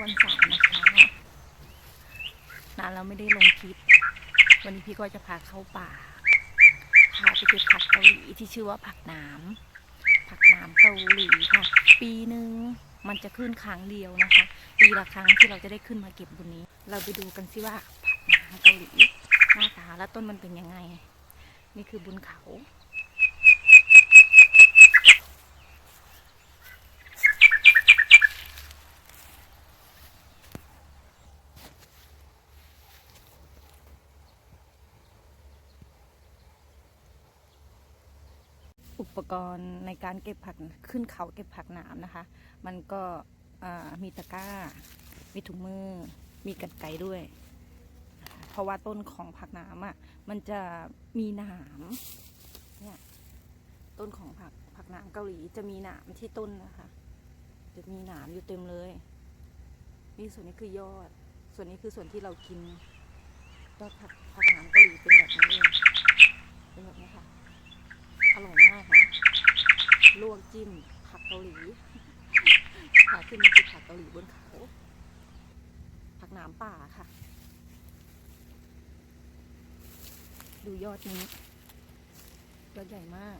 วันะคะนานเราไม่ได้ลงคลิป วันนี้พี่ก็จะพาเข้าป่า พาไปเก็บผักเกาหลีที่ชื่อว่าผักหน้ำผักหน้ำเกาหลีค่ะ ปีหนึ่งมันจะขึ้นครั้งเดียวนะคะ ปีละครั้งที่เราจะได้ขึ้นมาเก็บบนนี้ เราไปดูกันสิว่าผักหน้ำเกาหลีหน้าตาและต้นมันเป็นยังไง นี่คือบนเขา อุปกรณ์ในการเก็บผักขึ้นเขาเก็บผักหนามนะคะ มันก็มีตะกร้า มีถุงมือ มีกันไกด้วย เพราะว่าต้นของผักหนามอะ มันจะมีหนามเนี่ยต้นของผักผักหนามเกาหลีจะมีหนามที่ต้นนะคะ จะมีหนามอยู่เต็มเลย นี่ส่วนนี้คือยอด ส่วนนี้คือส่วนที่เรากินยอดผักผักหนามเกาหลีเป็นแบบนี้เองเป็นแบบนี้ค่ะ อร่อยมากนะลวก จิ้มผักเกาหลีพาขึ้นมากินผักเกาหลีบนเขาผักหนามป่าค่ะ ดูยอดนี้ยอดใหญ่มาก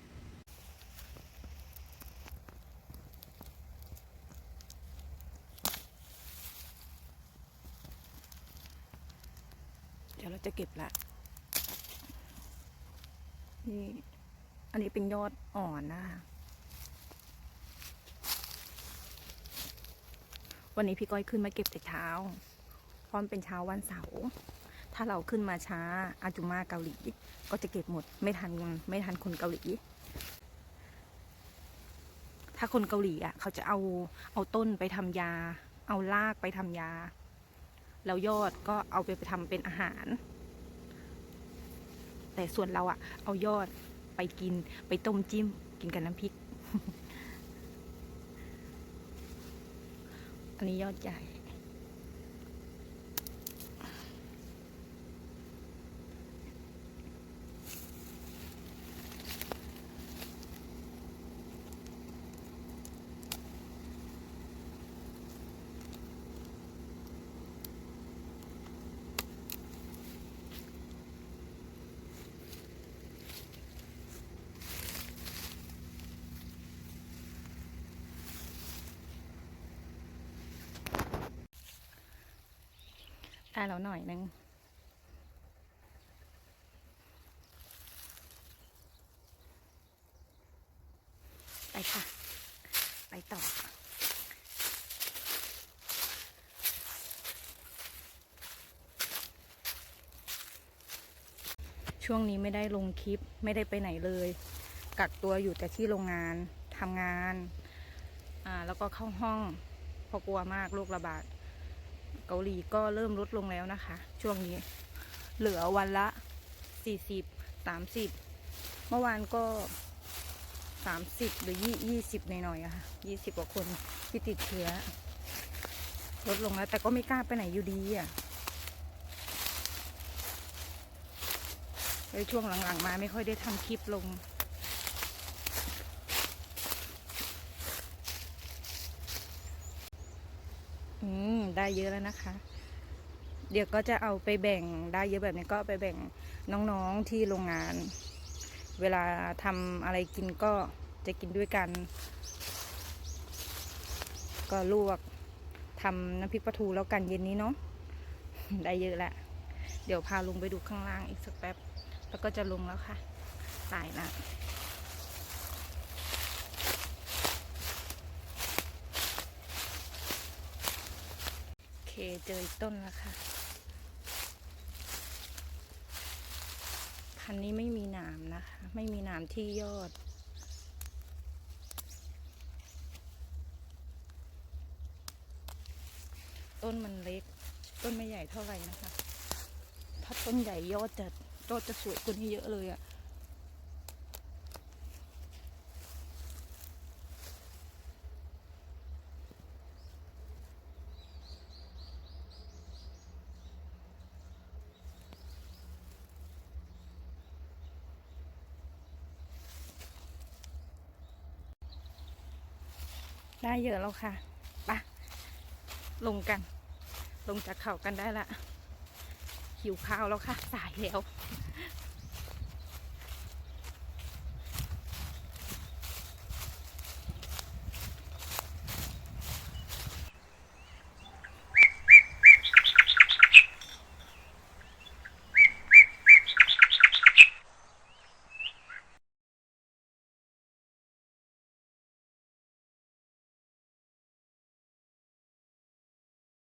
เดี๋ยวเราจะเก็บละ นี่ อันนี้เป็นยอดอ่อนนะคะ วันนี้พี่ก้อยขึ้นมาเก็บแต่เช้าเพราะมันเป็นเช้าวันเสาร์ถ้าเราขึ้นมาช้าอาจุมาเกาหลี ก็จะเก็บหมดไม่ทันไม่ทันคนเกาหลี ถ้าคนเกาหลีอะ เขาจะเอาเอาต้นไปทำยา เอารากไปทำยา แล้วยอดก็เอาไปทำเป็นอาหาร แต่ส่วนเราอะ เอายอดไปกินไปต้มจิ้ม กินกับน้ำพริก อันนี้ยอดใหญ่ ได้แล้วหน่อยนึงไปค่ะ ไปต่อ ช่วงนี้ไม่ได้ลงคลิปไม่ได้ไปไหนเลย กักตัวอยู่แต่ที่โรงงานทำงาน อ่า แล้วก็เข้าห้องเพราะกลัวมากโรคระบาด เกาหลีก็เริ่มลดลงแล้วนะคะ ช่วงนี้เหลือวันละสี่สิบสามสิบเมื่อวานก็สามสิบหรือยี่ยี่สิบหน่อยๆอะค่ะยี่สิบกว่าคนที่ติดเชื้อลดลงแล้ว แต่ก็ไม่กล้าไปไหนอยู่ดีอะเลยช่วงหลังๆมาไม่ค่อยได้ทำคลิปลงอืม ได้เยอะแล้วนะคะ เดี๋ยวก็จะเอาไปแบ่งได้เยอะแบบนี้ก็ไปแบ่งน้องๆที่โรงงาน เวลาทำอะไรกินก็จะกินด้วยกัน ก็ลวกทำน้ำพริกปลาทูแล้วกันเย็นนี้เนาะได้เยอะแล้วเดี๋ยวพาลงไปดูข้างล่างอีกสักแป๊บ แล้วก็จะลงแล้วค่ะตายละ เคเจออีกต้นแล้วค่ะ พันนี้ไม่มีหนามนะคะ ไม่มีหนามที่ยอด ต้นมันเล็ก ต้นไม่ใหญ่เท่าไหร่นะคะ ถ้าต้นใหญ่ยอดจะยอดจะสวยกว่านี้เยอะเลยอะ ได้เยอะแล้วค่ะไปะลงกัน ลงจากเขากันได้ละหิวข้าวแล้วค่ะ สายแล้ว